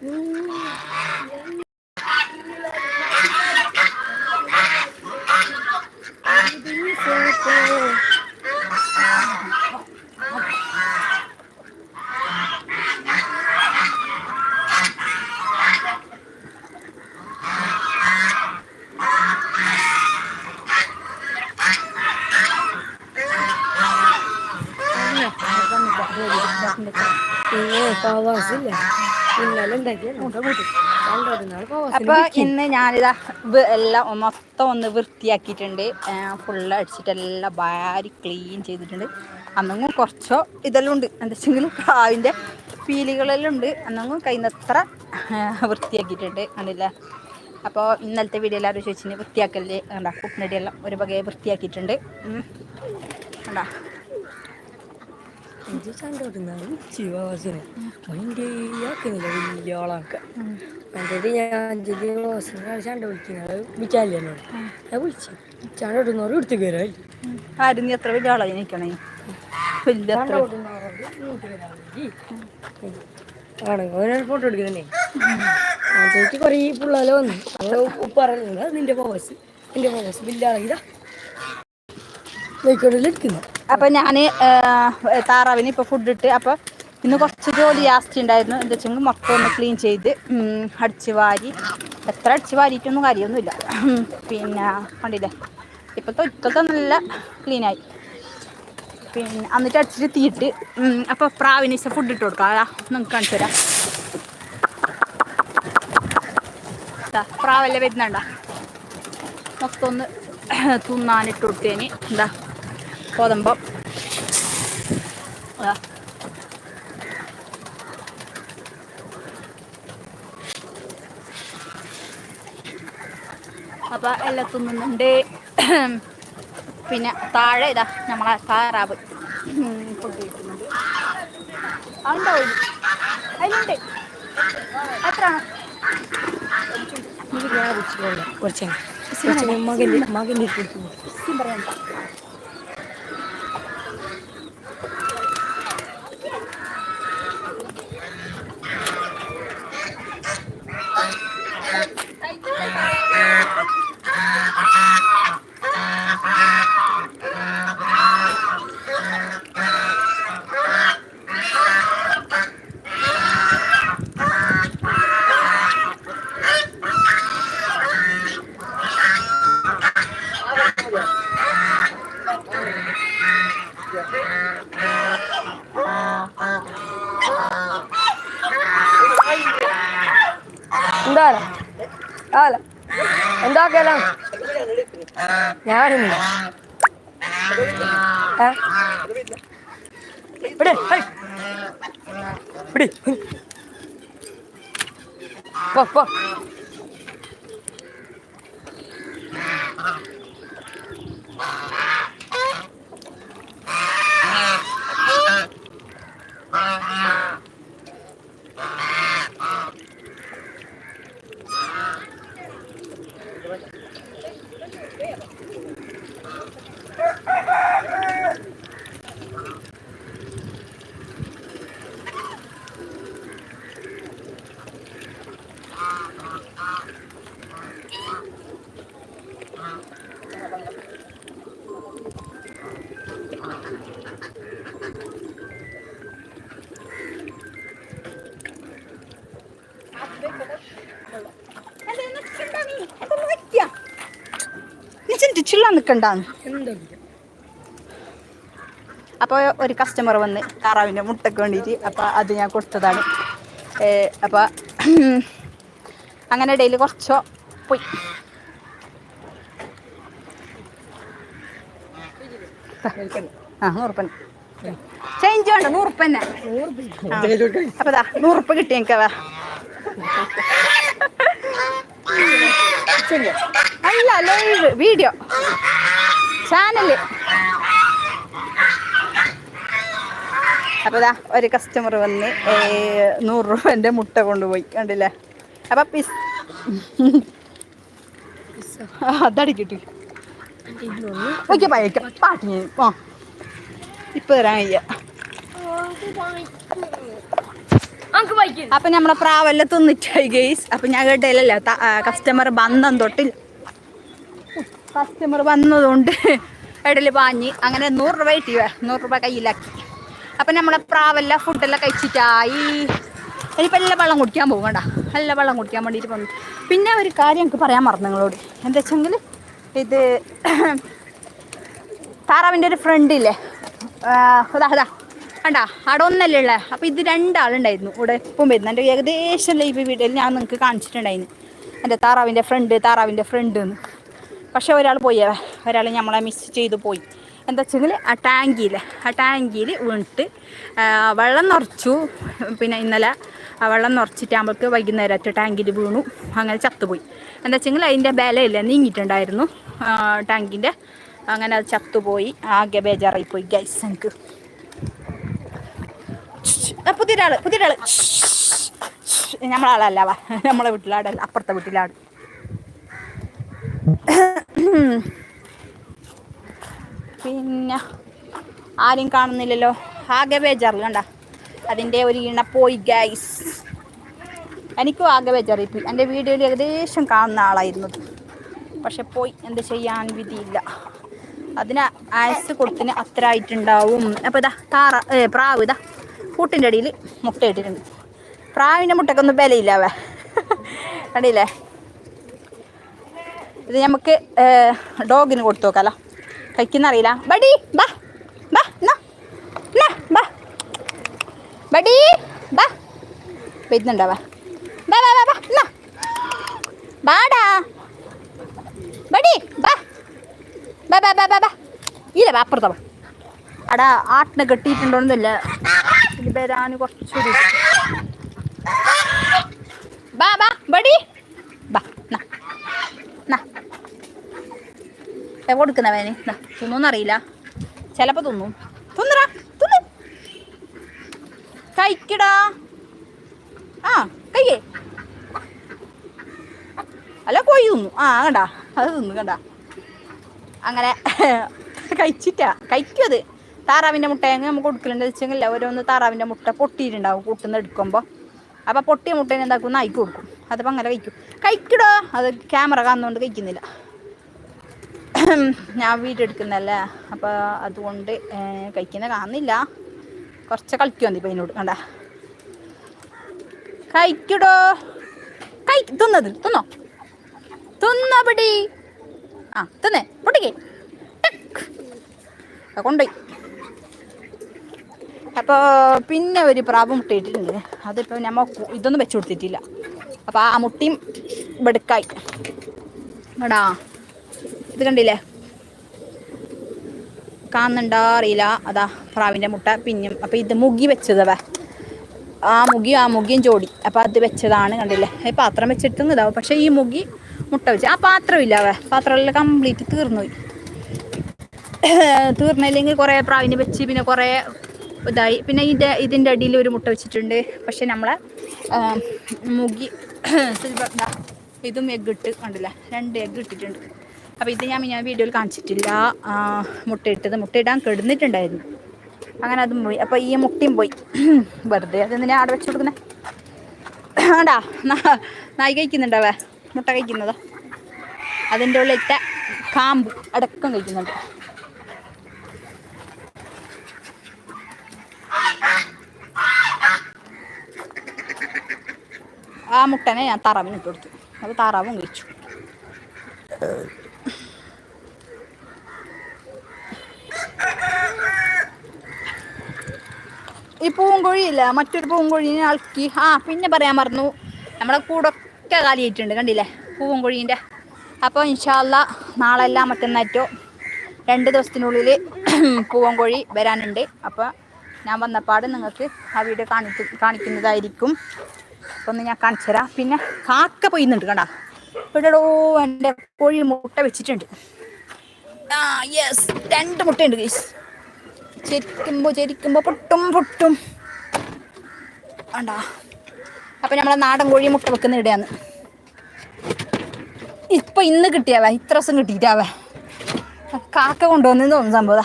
não അപ്പൊ ഇന്ന് ഞാനിതാ എല്ലാം മൊത്തം ഒന്ന് വൃത്തിയാക്കിയിട്ടുണ്ട്. ഫുള്ള് അടിച്ചിട്ട് എല്ലാം ഭാരി ക്ലീൻ ചെയ്തിട്ടുണ്ട്. അന്നങ്ങും കുറച്ചോ ഇതെല്ലാം ഉണ്ട്. എന്താ വെച്ചെങ്കിൽ പ്രാവിന്റെ പീലികളെല്ലാം ഉണ്ട്. അന്നെങ്കും കയ്യിൽ അത്ര വൃത്തിയാക്കിയിട്ടുണ്ട്. കണ്ടില്ലേ? അപ്പോൾ ഇന്നലത്തെ വീഡിയോ എല്ലാവരും ചോദിച്ചിന് വൃത്തിയാക്കല്ലേ? കണ്ടാ കുട്ടിനടിയെല്ലാം ഒരു വകയെ വൃത്തിയാക്കിയിട്ടുണ്ട്. കണ്ടാ. ഇത് കണ്ടോട്ടുന്നാണ് ശിവവാസന വണ്ടിയാക്കുന്നില്ല വലിയ ആളാക്ക. എന്നിട്ട് ഞാൻ അഞ്ചിന്റെ വാസന ചണ്ട വിളിക്കുന്നത് വിളിച്ചാലേ എന്നോട് ഞാൻ വിളിച്ചു. ചണ്ട ഇടുന്നവർ എടുത്തു കയറാൻ. ആരും എത്ര വലിയ ആളായി നിൽക്കണേ വലിയ ആണ്. ഓരോ ഫോട്ടോ എടുക്കുന്നേ. ചേച്ചി കുറേ പിള്ളേരെ വന്നു. അത് നിന്റെ അത് നിന്റെ നിന്റെ പോവസ് ബില്ലാളാ നോക്കിക്കൊണ്ടല്ലേ എടുക്കുന്നു അപ്പൊ ഞാൻ താറാവിന് ഇപ്പൊ ഫുഡ് ഇട്ട് അപ്പോൾ ഇന്ന് കുറച്ച് ജോലി ജാസ്തി ഉണ്ടായിരുന്നു എന്താ വെച്ചെങ്കിൽ മൊത്തം ഒന്ന് ക്ലീൻ ചെയ്ത് അടിച്ച് വാരി. എത്ര അടിച്ച് വാരിയിട്ടൊന്നും കാര്യമൊന്നുമില്ല. പിന്നെ കണ്ടില്ലേ? ഇപ്പോഴത്തെ ഒറ്റത്തെ നല്ല ക്ലീനായി പിന്നെ എന്നിട്ട് അടിച്ചിട്ട് തീയിട്ട് അപ്പോൾ പ്രാവിന് ഇച്ച ഫുഡ് ഇട്ട് കൊടുക്കാം. നിങ്ങൾക്ക് കാണിച്ചു തരാം. പ്രാവല്ലേ വരുന്നുണ്ടോ? മൊത്തം ഒന്ന് തിന്നാനിട്ട് കൊടുത്തേന് എന്താ കോതമ്പം. അപ്പൊ എല്ലാം തിന്നുന്നുണ്ട് പിന്നെ താഴെ ഇതാ നമ്മളെ താറാവ്. കഴിക്കുന്നുണ്ട് അതുണ്ടോ ഇത്? അതിലുണ്ട്. എത്ര കുറച്ച് മകന്റെ മകന്റെ കൊടുത്തു പറയണ്ട എന്താ ആല എന്താക്കല ഞാനില്ല? ഇവിടെ, ഇവിടെ. പോ, പോ. നിൽക്കണ്ടാന്ന് അപ്പോൾ ഒരു കസ്റ്റമർ വന്ന് താറാവിന്റെ മുട്ടയ്ക്ക് വേണ്ടിയിട്ട് അപ്പോൾ അത് ഞാൻ കൊടുത്തതാണ്. അപ്പോൾ അങ്ങനെ ഇടയിൽ കുറച്ചോ പോയി. ആ നൂറുപ്പൻ ചേഞ്ച് വേണ്ട നൂറുപ്പന്നെ. അപ്പോൾ ദാ നൂറുപ്പ് കിട്ടി എനിക്ക് വാ അല്ല ലൈവ് വീഡിയോ ചാനൽ അപ്പോൾ ദാ ഒരു കസ്റ്റമർ വന്ന് നൂറ് രൂപന്റെ മുട്ട കൊണ്ടുപോയി കണ്ടില്ലേ? അപ്പം പിസ് ആ, അതടി കിട്ടി ഓക്കെ. പയക്കാം പാട്ട് ആ. ഇപ്പം തരാൻ കഴിയ അപ്പൊ നമ്മളെ പ്രാവല്ല തിന്നിട്ടായി ഗെയ്സ് അപ്പൊ ഞാൻ കേട്ടില്ലല്ലോ കസ്റ്റമർ ബന്ധം തൊട്ടിൽ. കസ്റ്റമർ വന്നതുകൊണ്ട് ഇടയിൽ പാഞ്ഞ് അങ്ങനെ നൂറ് രൂപ കിട്ടി. നൂറ് രൂപ കയ്യിലാക്കി. അപ്പൊ നമ്മളെ പ്രാവെല്ലാം ഫുഡെല്ലാം കഴിച്ചിട്ടായി. ഇനിയിപ്പോൾ എല്ലാം വെള്ളം കുടിക്കാൻ പോകണ്ട എല്ലാം വെള്ളം കുടിക്കാൻ വേണ്ടിയിട്ട് പോകും പിന്നെ ഒരു കാര്യം എനിക്ക് പറയാൻ മറന്നു നിങ്ങളോട്. എന്താ വെച്ചെങ്കിൽ ഇത് താറാവിന്റെ ഒരു ഫ്രണ്ട് ഇല്ലേ? അതാ അതാ. കണ്ടാ അവിടെ ഒന്നല്ലേ ഉള്ളത് അപ്പോൾ ഇത് രണ്ടാളുണ്ടായിരുന്നു ഇവിടെ ഇപ്പം വരുന്നത് എന്റെ ഏകദേശം ലൈവ് വീട്ടിൽ ഞാൻ നിങ്ങൾക്ക് കാണിച്ചിട്ടുണ്ടായിരുന്നു എന്റെ താറാവിന്റെ ഫ്രണ്ട് താറാവിന്റെ ഫ്രണ്ട് എന്ന് പക്ഷേ ഒരാൾ പോയി ഒരാൾ നമ്മളെ മിസ് ചെയ്തു പോയി. എന്താ വെച്ചെങ്കിൽ ആ ടാങ്കിയിൽ ആ ടാങ്കിയിൽ വീണിട്ട് വെള്ളം നിറച്ചു. പിന്നെ ഇന്നലെ ആ വെള്ളം നിറച്ചിട്ട് നമ്മൾക്ക് വൈകുന്നേരത്ത് ടാങ്കിൽ വീണു. അങ്ങനെ ചത്തുപോയി. എന്താ വെച്ചെങ്കിൽ അതിന്റെ ബലയില്ല നീങ്ങിയിട്ടുണ്ടായിരുന്നു. ടാങ്കിന്റെ അങ്ങനെ അത് ചത്തുപോയി. ആകെ ബേജാറായി പോയി ഗൈസ് എനിക്ക് പുതിയൊരാൾ പുതിയൊരാൾ. നമ്മളാളല്ല വാ. നമ്മളെ വീട്ടിലാടല്ല അപ്പുറത്തെ വീട്ടിലാട് പിന്നെ ആരും കാണുന്നില്ലല്ലോ. ആകെ ബേജാറ് കണ്ട? അതിന്റെ ഒരു ഇണ പോയി ഗൈസ് എനിക്കും ആകെ ബേജാറി എന്റെ വീഡിയോയിൽ ഏകദേശം കാണുന്ന ആളായിരുന്നു പക്ഷെ പോയി എന്ത് ചെയ്യാൻ വിധിയില്ല. അതിന് ആയസ് കൊടുത്തിന് അത്ര ആയിട്ടുണ്ടാവും അപ്പോൾ ഇതാ താറ പ്രാവ് ഇതാ കൂട്ടിന്റെ അടിയിൽ മുട്ടയിട്ടിട്ടുണ്ട് പ്രാവിന്റെ മുട്ടക്കൊന്നും ബലയില്ലാവേ കണ്ടില്ലേ? ഇത് നമുക്ക് ഡോഗിന് കൊടുത്തു നോക്കാലോ. കഴിക്കുന്ന അറിയില്ല ബഡി ബാ ബാ എന്നാ എന്നാ ബാ. ബഡി ബാ. വരുന്നുണ്ടാവാ ബാ. ബാ ബാ ബാ എന്നാ ബാടാ. ബഡി ബാ. ബാ ബാ ബാ ബാ ബാ. ഇല്ല ബാ അപ്പുറത്താ ബാ. അടാ ആട്ടിനെ കെട്ടിയിട്ടുണ്ടോന്നില്ല ഇനി വരാൻ കുറച്ചൊരു ബാ ബാ ബഡി. ബാ എന്നാ എന്നാ കൊടുക്കുന്നവന് തിന്നൂന്നറിയില്ല ചിലപ്പോൾ തിന്നും. തിന്നടാ തിന്ന്. കഴിക്കടാ. ആ കയ്യേ അല്ല കൊയ്യ തിന്നു. ആ കണ്ടാ. അത് തിന്നു കണ്ടാ. അങ്ങനെ കഴിച്ചിട്ടാ. കഴിക്കും അത്. താറാവിന്റെ മുട്ടയങ്ങ് നമുക്ക് കൊടുക്കലുണ്ട്. വെച്ചെങ്കിൽ ഓരോന്ന് താറാവിന്റെ മുട്ട പൊട്ടിയിട്ടുണ്ടാവും. കൂട്ടുന്ന എടുക്കുമ്പോൾ അപ്പോൾ പൊട്ടിയ മുട്ടേനെ എന്താക്കും? നായിക്ക് കൊടുക്കും. അതപ്പോൾ അങ്ങനെ കഴിക്കും. കഴിക്കടോ. അത് ക്യാമറ കാണുന്നതുകൊണ്ട് കഴിക്കുന്നില്ല. ഞാൻ വീഡിയോ എടുക്കുന്നല്ലേ? അപ്പോൾ അതുകൊണ്ട് കഴിക്കുന്ന കാണുന്നില്ല. കുറച്ച് കളിക്കുമോ ഇപ്പം അതിനോട്. കണ്ട. കഴിക്കടോ. കഴി തിന്നത് തിന്നോ തിന്നോ. പടി. ആ തിന്നേ. പൊട്ടിക്കേ. കൊണ്ടുപോയി. അപ്പോൾ പിന്നെ ഒരു പ്രാവ് മുട്ടയിട്ടിട്ടുണ്ട് അതിപ്പോൾ നമ്മ ഇതൊന്നും വെച്ചു കൊടുത്തിട്ടില്ല. അപ്പോൾ ആ മുട്ടിയും വെടുക്കായി. എടാ ഇത് കണ്ടില്ലേ? കാണുന്നുണ്ടോ അറിയില്ല. അതാ പ്രാവിന്റെ മുട്ട പിന്നും അപ്പോൾ ഇത് മുഗി വെച്ചതവ ആ മുഗിയും ആ മുഗിയും ജോഡി അപ്പോൾ അത് വെച്ചതാണ് കണ്ടില്ലേ? ഈ പാത്രം വെച്ചിട്ടും ഇതാവും. പക്ഷേ ഈ മുഗി മുട്ട വെച്ച്. ആ പാത്രമില്ല അവ പാത്രമെല്ലാം കംപ്ലീറ്റ് തീർന്നുപോയി. തീർന്നില്ലെങ്കിൽ കുറേ പ്രാവിനെ വെച്ച് പിന്നെ കുറേ ഇതായി. പിന്നെ ഇതിന്റെ ഇതിന്റെ അടിയിൽ ഒരു മുട്ട വെച്ചിട്ടുണ്ട്. പക്ഷെ നമ്മളെ മുഗി ഇതും എഗ്ഗ് ഇട്ട് കണ്ടില്ല? രണ്ട് എഗ്ഗ് ഇട്ടിട്ടുണ്ട്. അപ്പോൾ ഇത് ഞാൻ ഞാൻ വീഡിയോയിൽ കാണിച്ചിട്ടില്ല. മുട്ടയിട്ടത് മുട്ടയിടാൻ കെടുന്നിട്ടുണ്ടായിരുന്നു. അങ്ങനെ അതും പോയി. അപ്പോൾ ഈ മുട്ടയും പോയി. വെറുതെ. അതെന്തിനാ അവിടെ വെച്ച് കൊടുക്കുന്നത് ആണ്ടാ നായി കഴിക്കുന്നുണ്ടാവേ? മുട്ട കഴിക്കുന്നതോ? അതിന്റെ ഉള്ളിട്ട കാമ്പ് അടക്കം കഴിക്കുന്നുണ്ട്. ആ മുട്ടനെ ഞാൻ താറാവിന് ഇട്ട് കൊടുത്തു. അത് താറാവും കഴിച്ചു ഈ പൂങ്കോഴിയില്ല മറ്റൊരു പൂങ്കോഴിനെ അളക്കി ആ പിന്നെ പറയാൻ മറന്നു. നമ്മളെ കൂടൊക്കെ കാലിയായിട്ടുണ്ട് കണ്ടില്ലേ? പൂങ്കോഴീന്റെ. അപ്പോൾ ഇൻഷാല്ല നാളെ എല്ലാം മറ്റന്നാറ്റോ രണ്ട് ദിവസത്തിനുള്ളിൽ പൂവൻകോഴി വരാനുണ്ട്. അപ്പോൾ ഞാൻ വന്നപ്പാട് നിങ്ങൾക്ക് ആ വീഡിയോ കാണിക്കുന്നതായിരിക്കും. ഒന്ന് ഞാൻ കാണിച്ചു തരാം. പിന്നെ കാക്ക പൊയ്യുന്നുണ്ട് കണ്ടാ? ഇവിടെടോ എന്റെ കോഴി മുട്ട വെച്ചിട്ടുണ്ട്. ആ യെസ് രണ്ട് മുട്ടയുണ്ട് ഗൈസ് ചെരിക്കുമ്പോൾ ചെരിക്കുമ്പോൾ പൊട്ടും പൊട്ടും. കണ്ടാ? അപ്പം നമ്മളെ നാടൻ കോഴി മുട്ട വെക്കുന്ന ഇടയാണ്. ഇപ്പൊ ഇന്ന് കിട്ടിയാവേ ഇത്ര ദിവസം കിട്ടിയിട്ടാവേ. കാക്ക കൊണ്ടുവന്നെന്ന് തോന്നുന്നു സംഭവം ദാ.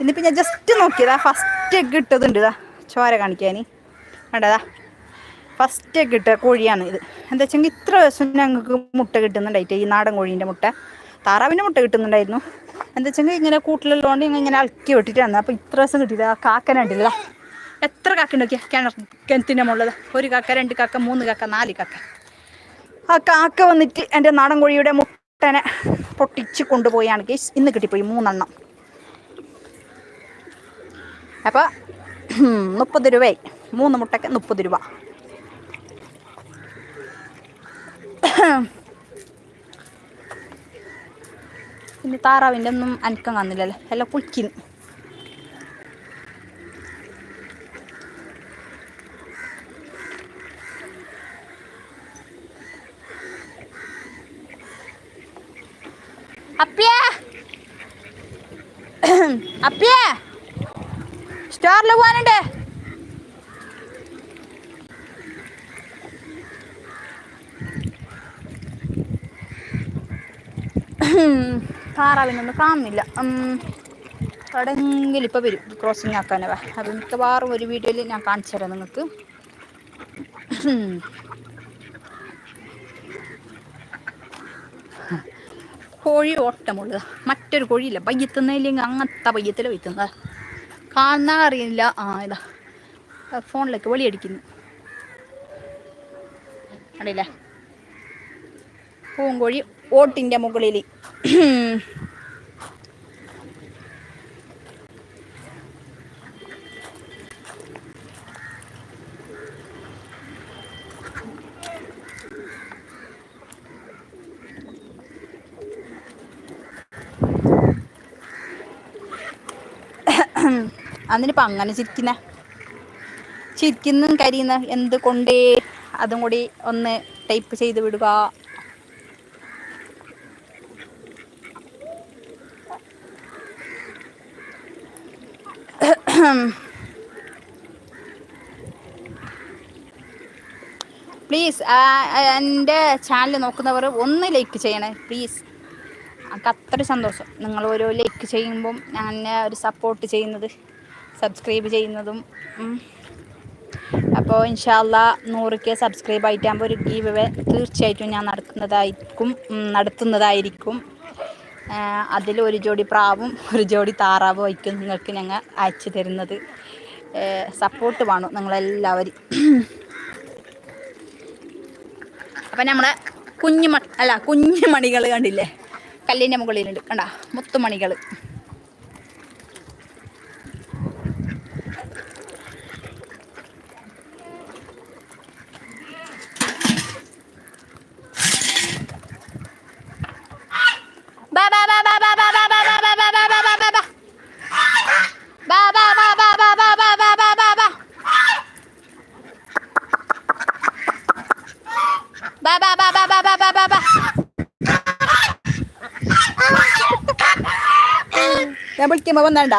ഇന്നിപ്പോ ഞാൻ ജസ്റ്റ് നോക്കിയതാ ഫസ്റ്റ് എഗ് ഇട്ടതുണ്ട് ചോര കാണിക്കാൻ വേണ്ടതാ ഫസ്റ്റ് കിട്ടുക കോഴിയാണ് ഇത്. എന്താ വെച്ചെങ്കിൽ ഇത്ര ദിവസം ഞങ്ങൾക്ക് മുട്ട കിട്ടുന്നുണ്ടായിട്ട് ഈ നാടൻ കോഴീന്റെ മുട്ട. താറാവിന്റെ മുട്ട കിട്ടുന്നുണ്ടായിരുന്നു. എന്താ വെച്ചെങ്കിൽ ഇങ്ങനെ കൂട്ടിലുള്ളതുകൊണ്ട് ഞങ്ങൾ ഇങ്ങനെ അളക്കി വെട്ടിട്ടാണ് അപ്പോൾ ഇത്ര ദിവസം കിട്ടിയില്ല ആ കാക്കന ഉണ്ടല്ല എത്ര കാക്ക ഉണ്ടാക്കിയ കിണർ കിണത്തിന്റെ മുകളിൽ. ഒരു കാക്ക രണ്ട് കാക്ക മൂന്ന് കാക്ക നാല് കാക്ക. ആ കാക്ക വന്നിട്ട് എന്റെ നാടൻ കോഴിയുടെ മുട്ടനെ പൊട്ടിച്ച് കൊണ്ടുപോയാണ്. കേസ് ഇന്ന് കിട്ടിപ്പോയി മൂന്നെണ്ണം. അപ്പോൾ മുപ്പത് രൂപയായി. മൂന്ന് മുട്ടയ്ക്ക് മുപ്പത് രൂപ. പിന്നെ താറാവിന്റെ ഒന്നും അനക്കം കാണുന്നില്ലല്ലേ? എല്ലാം കുളിക്കുന്നു അപ്പിയ! അപ്പിയ! സ്റ്റാറിൽ പോകാനുണ്ട്. താറാവിനൊന്നും കാണുന്നില്ല. എവിടെയെങ്കിലും ഇപ്പോൾ വരും ക്രോസിങ് ആക്കാനവ അത് മിക്കവാറും ഒരു വീഡിയോയിൽ ഞാൻ കാണിച്ചു തരാം നിങ്ങൾക്ക്. കോഴി ഓട്ടമുള്ളത് മറ്റൊരു കോഴിയില്ല. പയ്യത്തുന്നില്ലെങ്കിൽ അങ്ങനത്തെ പയ്യത്തിൽ വയ്ക്കുന്നത് കാണാൻ അറിയില്ല. ആ ഇതാ. ഫോണിലേക്ക് വെളിയടിക്കുന്നു അറിയില്ല പൂങ്കോഴി ഓട്ടിന്റെ മുകളിൽ. അതിനിപ്പോൾ അങ്ങനെ ചിരിക്കുന്ന. ചിരിക്കുന്നും കരിയുന്ന എന്ത് കൊണ്ടേ അതും കൂടി ഒന്ന് ടൈപ്പ് ചെയ്ത് വിടുക. പ്ലീസ് എന്റെ ചാനൽ നോക്കുന്നവർ ഒന്ന് ലൈക്ക് ചെയ്യണേ പ്ലീസ് എനിക്ക് അത്ര സന്തോഷം. നിങ്ങൾ ഓരോ ലൈക്ക് ചെയ്യുമ്പം ഞാൻ ഒരു സപ്പോർട്ട് ചെയ്യുന്നത് സബ്സ്ക്രൈബ് ചെയ്യുന്നതും. അപ്പോൾ ഇൻഷാല്ല നൂറ് കെ സബ്സ്ക്രൈബ് ആയിട്ടാകുമ്പോൾ ഒരു ഗീവ് തീർച്ചയായിട്ടും ഞാൻ നടക്കുന്നതായിരിക്കും നടത്തുന്നതായിരിക്കും. അതിൽ ഒരു ജോഡി പ്രാവും ഒരു ജോഡി താറാവും ആയിരിക്കും നിങ്ങൾക്ക് ഞങ്ങൾ അയച്ചു തരുന്നത്. സപ്പോർട്ട് വേണം നിങ്ങളെല്ലാവരും. അപ്പം നമ്മളെ കുഞ്ഞു അല്ല കുഞ്ഞു മണികൾ കണ്ടില്ലേ? കല്ലിന്റെ മുകളിലുണ്ട്. കണ്ട? മുത്തുമണികൾ. ഞാൻ വിളിക്കുമ്പോ വന്നണ്ട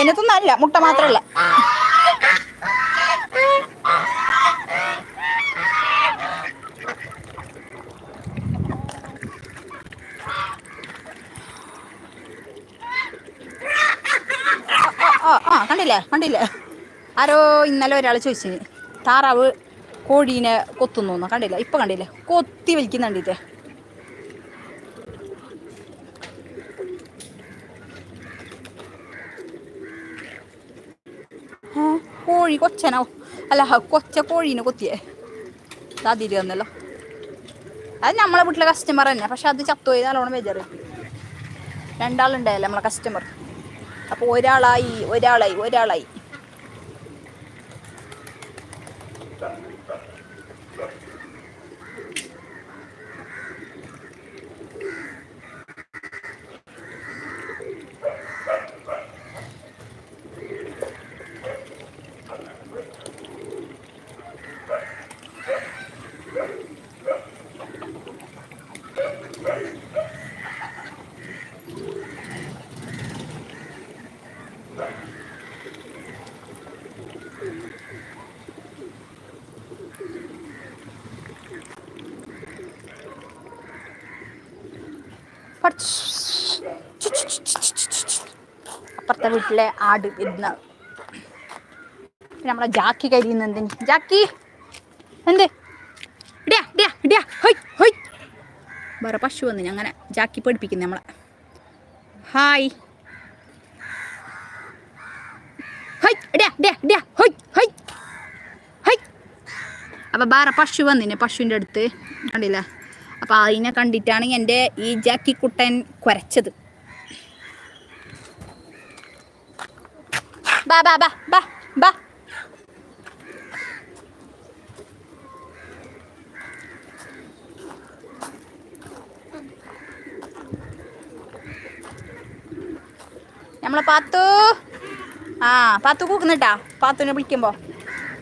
എനിക്കൊന്നല്ല മുട്ട മാത്രല്ല. ആ ആ കണ്ടില്ലേ കണ്ടില്ലേ? ആരോ ഇന്നലെ ഒരാൾ ചോദിച്ചിന് താറാവ് കോഴീനെ കൊത്തുന്നു കണ്ടില്ല? ഇപ്പൊ കണ്ടില്ലേ? കൊത്തി വലിക്കുന്നുണ്ടില്ലേ കോഴി കൊച്ചനോ അല്ല കൊച്ച കോഴീനെ കൊത്തിയേ അതിരി തന്നല്ലോ അത് നമ്മളെ വീട്ടിലെ കസ്റ്റമർ തന്നെ. പക്ഷെ അത് ചത്തുപോയി നല്ലോണം ബേജാറ്. രണ്ടാളുണ്ടായല്ലേ നമ്മളെ കസ്റ്റമർ അപ്പോൾ ഒരാളായി ഒരാളായി ഒരാളായി പട്സ്. അപ്പുറത്തെ വീട്ടിലെ ആട് ഇന്ന്. നമ്മളെ ജാക്കി കരിയുന്ന എന്തിന്? ജാക്കി! എന്ത്? ഇടിയാ ഇടിയാ ഇടിയാ. ഹൊയ് ഹൊയ്. വേറെ പശു വന്ന് അങ്ങനെ ജാക്കി പഠിപ്പിക്കുന്നു നമ്മളെ. ഹായ്. ഹൊയ് ഇടിയാ ഇടിയാ ഇടിയാ. ഹൊയ് ഹൊയ്. ഹൊയ്. അപ്പോൾ വേറെ പശു വന്നിന് പശുവിന്റെ അടുത്ത്. കണ്ടില്ല? അപ്പോൾ അതിനെ കണ്ടിട്ടാണ് എന്റെ ഈ ജാക്കി കുട്ടൻ കുരച്ചത്. ബാ ബാ ബാ ബാ ബാ. നമ്മളെ പാത്തു. ആ പാത്തു കൂക്കുന്നിട്ടാ. പാത്തുനെ വിളിക്കുമ്പോ.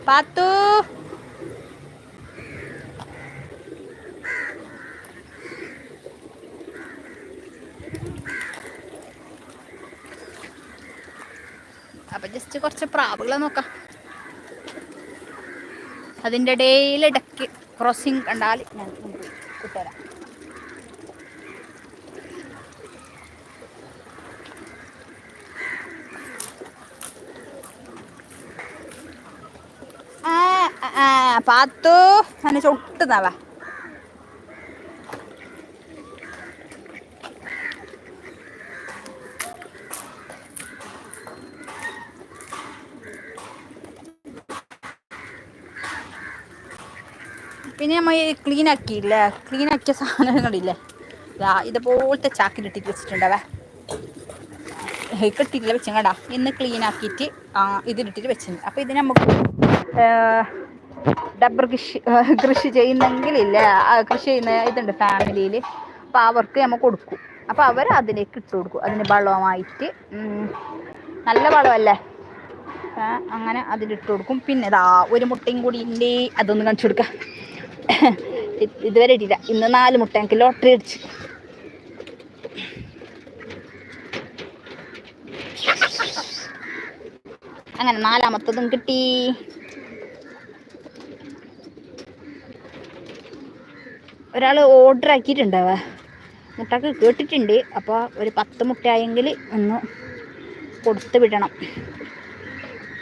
പാത്തു. അപ്പൊ ജസ്റ്റ് കുറച്ച് പ്രാവുകളെ നോക്കാം. അതിന്റെ ഇടയിൽ ഇടയ്ക്ക് ക്രോസിങ് കണ്ടാൽ ഞാൻ ആ, പാത്തു എന്നെ ചൊട്ടുന്നവാ പിന്നെ നമ്മൾ ക്ലീൻ ആക്കിയില്ലേ? ക്ലീൻ ആക്കിയ സാധനങ്ങളില്ലേ ഇതുപോലത്തെ ചാക്കിലിട്ടിട്ട് വെച്ചിട്ടുണ്ടവേ. കെട്ടിയിട്ടില്ല വെച്ചങ്ങടാ ഇന്ന് ക്ലീൻ ആക്കിയിട്ട് ഇതിലിട്ടിട്ട് വെച്ചിട്ടുണ്ട്. അപ്പോൾ ഇത് നമുക്ക് ഡബ്ബർ കൃഷി കൃഷി ചെയ്യുന്നെങ്കിലില്ല? കൃഷി ചെയ്യുന്ന ഇതുണ്ട് ഫാമിലിയിൽ അപ്പോൾ അവർക്ക് നമ്മൾ കൊടുക്കും. അപ്പോൾ അവർ അതിലേക്ക് ഇട്ട് കൊടുക്കും. അതിന് വളമായിട്ട് നല്ല വളമല്ലേ? അങ്ങനെ അതിലിട്ട് കൊടുക്കും. പിന്നെ ഇതാ ഒരു മുട്ടയും കൂടി ഉണ്ട് അതൊന്ന് കാണിച്ചു കൊടുക്കാം. ഇതുവരെ ഇട്ടില്ല. ഇന്ന് നാല് മുട്ട എനിക്ക് ലോട്ടറി അടിച്ചു. അങ്ങനെ നാലാമത്തതും കിട്ടി. ഒരാൾ ഓർഡർ ആക്കിയിട്ടുണ്ടാവ. മുട്ടക്ക് കേട്ടിട്ടുണ്ട്. അപ്പോൾ ഒരു പത്ത് മുട്ടയായെങ്കിൽ ഒന്ന് കൊടുത്ത് വിടണം.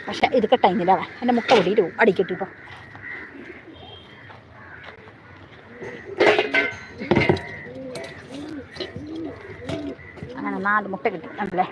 പക്ഷെ ഇത് കെട്ടയില്ല എന്റെ മുട്ട പൊടിയിട്ട് പോകും അടിക്കട്ടെ ஆனால் நாலு முட்டை கிட்டு நம்மள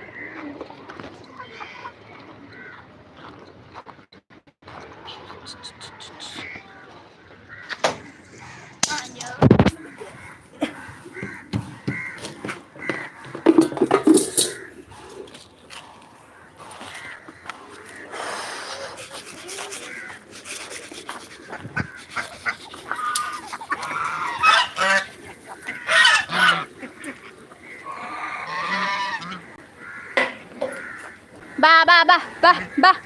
bah, bah, bah.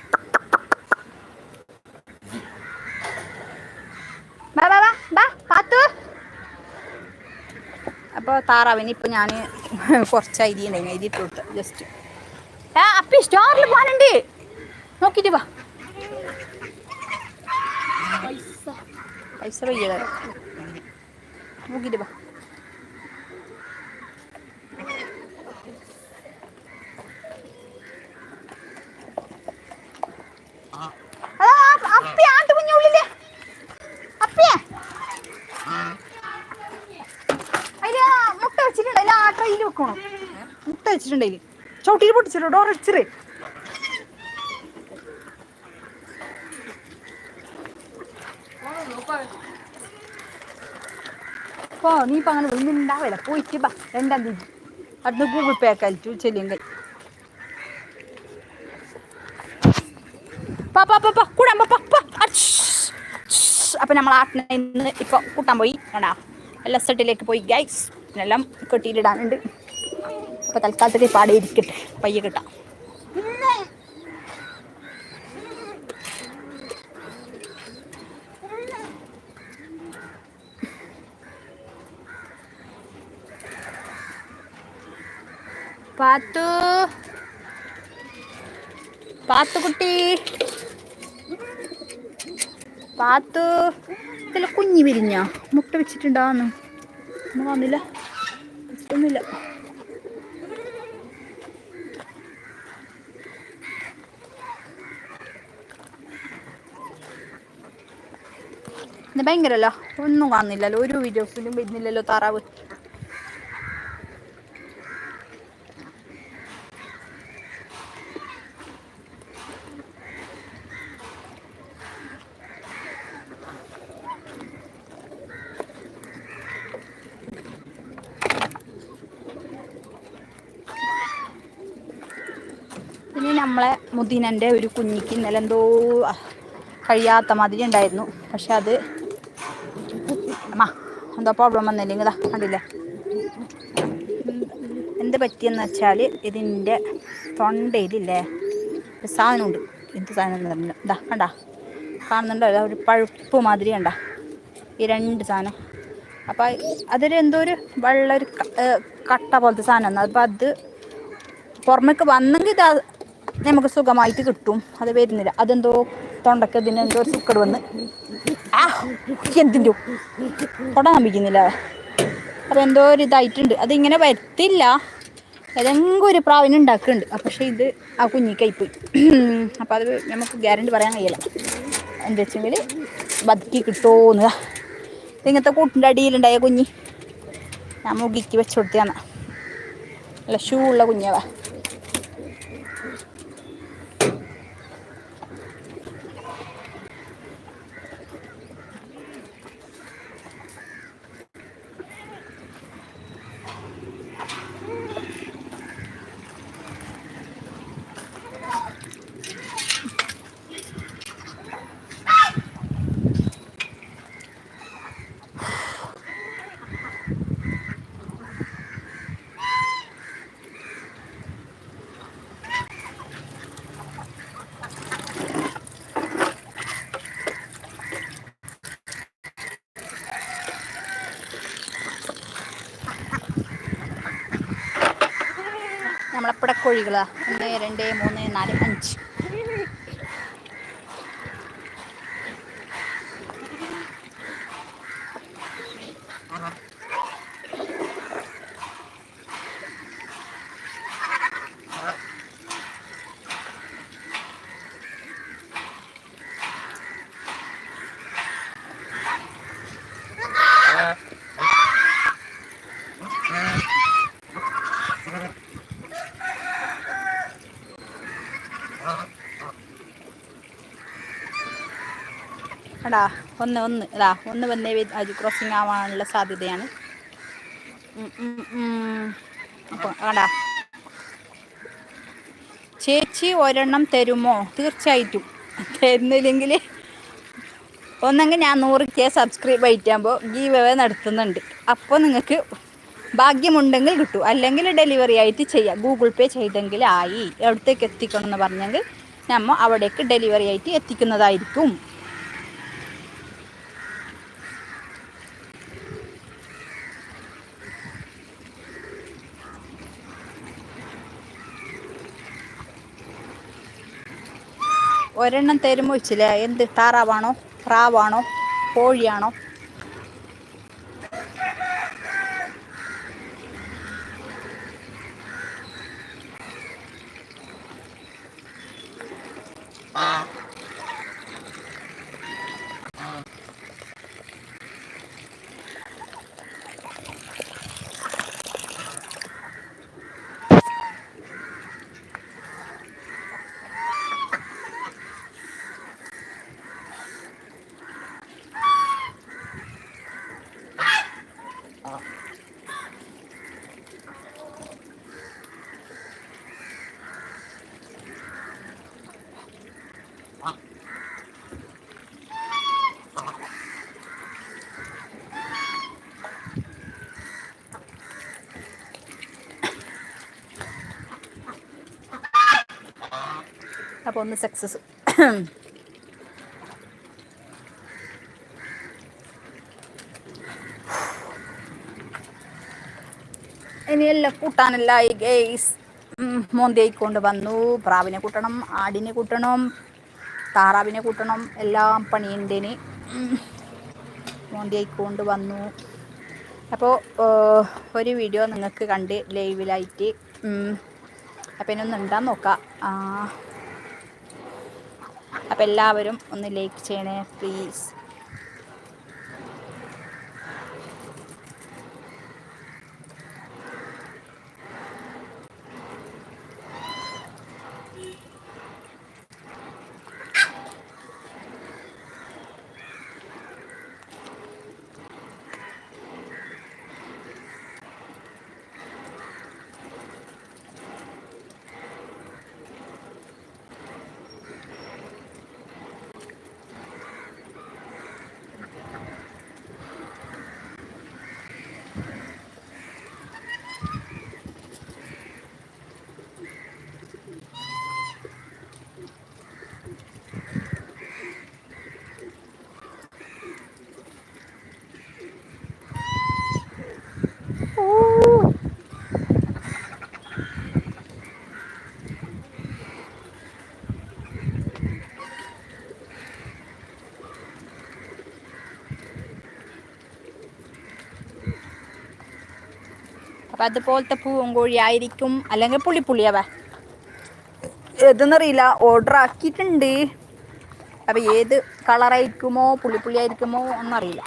Bah, bah, bah, bah, patu. Apa tarawih ini punya ani porca ini nih, ini tuh just. Ya, api jangan lupa nanti. Mau kiri bah. aisyah aisyah lagi bayar. Mau kiri bah. അപ്പി വെക്കണം. മുട്ട വെച്ചിട്ടുണ്ട് അതിൽ. ചവിട്ടിയിൽ പൊട്ടിച്ചല്ലോ door അടിച്ചിട്ട് പോ നീ പങ്ങനെ അങ്ങനെ ഉണ്ടാവില്ല പോയിട്ട് ബാ രണ്ടാം തീയതി. അവിടുന്ന് ഗൂഗിൾ പേ ആക്കാൻ ചെല്ലിയും പാ പാ പാ പാ കൂടാൻ പാ പാ പാ അച്ഛ്. ശ്ശ്. അപ്പം നമ്മൾ ആട്ടിനെ ഇന്ന് ഇപ്പൊ കൂട്ടാൻ പോയി. കണ്ടാ? എല്ലാ സെട്ടിലേക്ക് പോയി ഗൈസ് എല്ലാം കെട്ടിയിലിടാനുണ്ട് അപ്പൊ തൽക്കാലത്തേക്ക് പാടെ ഇരിക്കട്ടെ. പയ്യെ കിട്ടാം. പാത്തു. പാത്തുകുട്ടി പാത്ത് ഇതിലെ കുഞ്ഞി വിരിഞ്ഞ? മുട്ട വെച്ചിട്ടുണ്ടാന്ന്. ഒന്നും വന്നില്ല. ഇഷ്ടമില്ല ഭയങ്കരല്ലോ ഒന്നും കാണുന്നില്ലല്ലോ. ഒരു വീഡിയോസിലും വരുന്നില്ലല്ലോ താറാവ്. നമ്മളെ ഒരു കുഞ്ഞിക്ക് ഇന്നലെ എന്തോ കഴിയാത്ത മാതിരി ഉണ്ടായിരുന്നു പക്ഷെ അത് അമ്മ എന്തോ പ്രോബ്ലം വന്നില്ലെങ്കിൽ കണ്ടില്ലേ? എന്ത് പറ്റിയെന്ന് വെച്ചാൽ ഇതിന്റെ തൊണ്ടയിലില്ലേ ഒരു സാധനമുണ്ട്. എന്ത് സാധനം പറഞ്ഞില്ല ഇതാ കണ്ട? കാണുന്നുണ്ടോ? ഒരു പഴുപ്പ് മാതിരി കണ്ട? ഈ രണ്ട് സാധനം. അപ്പോൾ അതൊരു എന്തോ ഒരു വെള്ള കട്ട പോലത്തെ സാധനം അപ്പോൾ അത് പുറമേക്ക് വന്നെങ്കിൽ ഇത് നമുക്ക് സുഖമായിട്ട് കിട്ടും. അത് വരുന്നില്ല. അതെന്തോ തൊണ്ടക്ക് ഇതിന് എന്തോ ഒരു സുക്കട് വന്ന് ആ എന്തിന്റെ തൊടാൻ നമ്പിക്കുന്നില്ല അപ്പം എന്തോ ഒരു ഇതായിട്ടുണ്ട്. അതിങ്ങനെ വരത്തില്ല. ഏതെങ്കിലും ഒരു പ്രാവിനെ ഉണ്ടാക്കുന്നുണ്ട്. പക്ഷേ ഇത് ആ കുഞ്ഞിക്കായിപ്പോയി. അപ്പം അത് നമുക്ക് ഗ്യാരണ്ടി പറയാൻ കഴിയില്ല. എന്താ വെച്ചെങ്കിൽ ബതുക്കി കിട്ടുമോന്ന് ഇങ്ങനത്തെ കൂട്ടിന്റെ അടിയിലുണ്ടായ കുഞ്ഞി ഞാൻ മുഖിക്ക് വെച്ചു കൊടുത്തതാണ്. നല്ല ഷൂ ഉള്ള കുഞ്ഞാവാ നമ്മളെ പിടക്കോഴികളാ ഒന്ന് രണ്ട് മൂന്ന് നാല് എടാ ഒന്ന് ഒന്ന് ഇതാ ഒന്ന് വന്നേ അത് ക്രോസിങ് ആവാനുള്ള സാധ്യതയാണ്. ഉം, ഉം, ഉം. അപ്പൊ കണ്ടാ. ചേച്ചി ഒരെണ്ണം തരുമോ? തീർച്ചയായിട്ടും. തരുന്നില്ലെങ്കിൽ ഒന്നെങ്കിൽ ഞാൻ നൂറ് കെ സബ്സ്ക്രൈബ് ആയിട്ടാകുമ്പോൾ ഗീവ് അവേ നടത്തുന്നുണ്ട്. അപ്പോൾ നിങ്ങൾക്ക് ഭാഗ്യമുണ്ടെങ്കിൽ കിട്ടും. അല്ലെങ്കിൽ ഡെലിവറി ആയിട്ട് ചെയ്യാം. ഗൂഗിൾ പേ ചെയ്തെങ്കിൽ ആയി എവിടത്തേക്ക് എത്തിക്കണം എന്ന് പറഞ്ഞെങ്കിൽ നമ്മൾ അവിടേക്ക് ഡെലിവറി ആയിട്ട് എത്തിക്കുന്നതായിരിക്കും. ഒരെണ്ണം തരുമോ ചില എന്ത് താറാവാണോ? പ്രാവാണോ കോഴിയാണോ? അപ്പോൾ ഒന്ന് സക്സസ് ഇനിയെല്ലാം കൂട്ടാനല്ലായി ഗേസ് മോന്തിയായിക്കൊണ്ട് വന്നു. പ്രാവിനെ കൂട്ടണം ആടിനെ കൂട്ടണം താറാവിനെ കൂട്ടണം എല്ലാം പണിയുണ്ടേന് മോന്തിയായിക്കൊണ്ട് വന്നു. അപ്പോൾ ഒരു വീഡിയോ നിങ്ങൾക്ക് കണ്ട് ലൈവിലായിട്ട് അപ്പം ഇനി ഒന്ന് ഉണ്ടാന്ന് നോക്കാം. അപ്പം എല്ലാവരും ഒന്ന് ലൈക്ക് ചെയ്യണേ പ്ലീസ് അപ്പം അതുപോലത്തെ പൂവും കോഴി ആയിരിക്കും? അല്ലെങ്കിൽ പുള്ളിപ്പുള്ളിയാവേ ഏതെന്നറിയില്ല. ഓർഡർ ആക്കിയിട്ടുണ്ട്. അപ്പം ഏത് കളറായിരിക്കുമോ പുള്ളിപ്പുള്ളി ആയിരിക്കുമോ എന്നറിയില്ല.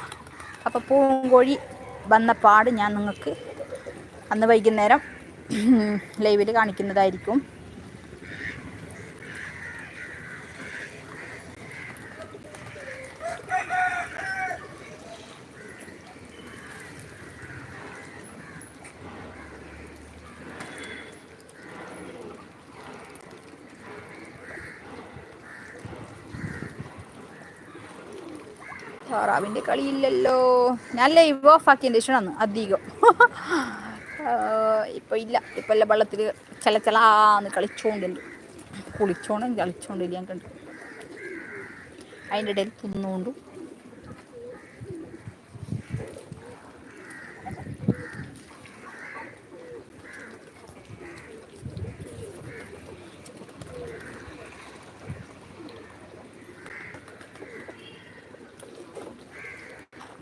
അപ്പോൾ കോഴി വന്ന പാട് ഞാൻ നിങ്ങൾക്ക് അന്ന് വൈകുന്നേരം ലൈവിൽ കാണിക്കുന്നതായിരിക്കും. താറാവിന്റെ കളിയില്ലല്ലോ. ഞാൻ ലൈവ് ഓഫ് ആക്കിയതിന്റെ ശേഷമാണ് അധികം ഇപ്പോൾ ഇല്ല ഇപ്പോൾ എല്ലാം വെള്ളത്തിൽ ചില ചിലാന്ന് കളിച്ചോണ്ടുണ്ട്. കുളിച്ചോണ്ടും കളിച്ചോണ്ടില്ല ഞാൻ കണ്ടു. അതിന്റെ ഇടയിൽ തിന്നുകൊണ്ടും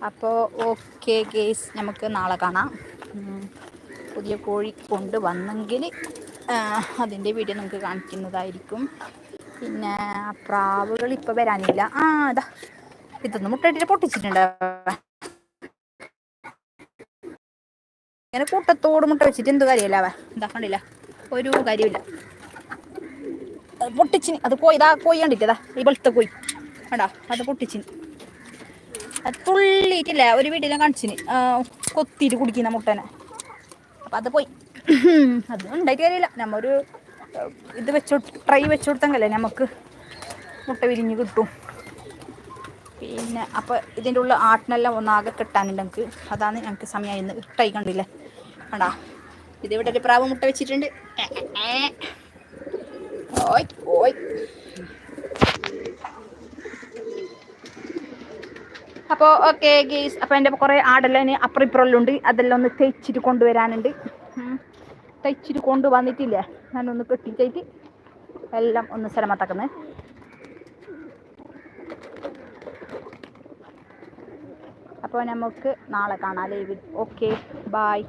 അപ്പോൾ ഓക്കെ ഗേസ് നമുക്ക് നാളെ കാണാം. പുതിയ കോഴി കൊണ്ടുവന്നെങ്കിൽ അതിന്റെ വീഡിയോ നമുക്ക് കാണിക്കുന്നതായിരിക്കും. പിന്നെ പ്രാവുകൾ ഇപ്പോൾ വരാനില്ല. ആ ഇതാ ഇതൊന്നും മുട്ടയിട്ടിട്ട് പൊട്ടിച്ചിട്ടുണ്ട്. ഇങ്ങനെ കൂട്ടത്തോട് മുട്ട വെച്ചിട്ട് എന്ത് കാര്യമല്ല അവ എന്താ കണ്ടില്ല? ഒരു കാര്യമില്ല. അത് പൊട്ടിച്ചിന് അത് കോയി ഇതാ കോയി കണ്ടിട്ടതാ ഈ വെളുത്ത കോയി. വേണ്ട അത് പൊട്ടിച്ചിന്. അത് തുള്ളിയിട്ടില്ല ഒരു വീട്ടിലും കാണിച്ചിന് കൊത്തിയിട്ട് കുടിക്കുന്ന മുട്ടനെ. അപ്പം അത് പോയി. അത് ഉണ്ടായിട്ട് കാര്യമില്ല. നമ്മൊരു ഇത് വെച്ചോ ട്രൈ വെച്ചു കൊടുത്തെങ്കിലേ നമുക്ക് മുട്ട വിരിഞ്ഞ് കിട്ടും. പിന്നെ അപ്പോൾ ഇതിന്റെ ഉള്ളിൽ ആട്ടിനെല്ലാം ഒന്നാകെ കിട്ടാനുണ്ട് നമുക്ക് അതാണ് ഞങ്ങൾക്ക് സമയമായി ഇന്ന് ഇട്ടായി കണ്ടില്ലേ? കണ്ടാ? ഇതിവിടെ ഒരു പ്രാവ് മുട്ട വെച്ചിട്ടുണ്ട്. ഓയ് ഓയ്. അപ്പോൾ ഓക്കെ ഗേസ് അപ്പോൾ എന്റെ കുറേ ആടെല്ലാം ഇനി അപ്പുറം ഇപ്പുറമെല്ലാം ഉണ്ട്. അതെല്ലാം ഒന്ന് തയ്ച്ചിട്ട് കൊണ്ടുവരാനുണ്ട്. തയ്ച്ചിട്ട് കൊണ്ടുവന്നിട്ടില്ലേ. ഞാനൊന്ന് കെട്ടിച്ചായിട്ട് എല്ലാം ഒന്ന് സ്ഥലമത്താക്കുന്നത് അപ്പോൾ നമുക്ക് നാളെ കാണാം. ലൈവിൽ ഓക്കെ ബായ്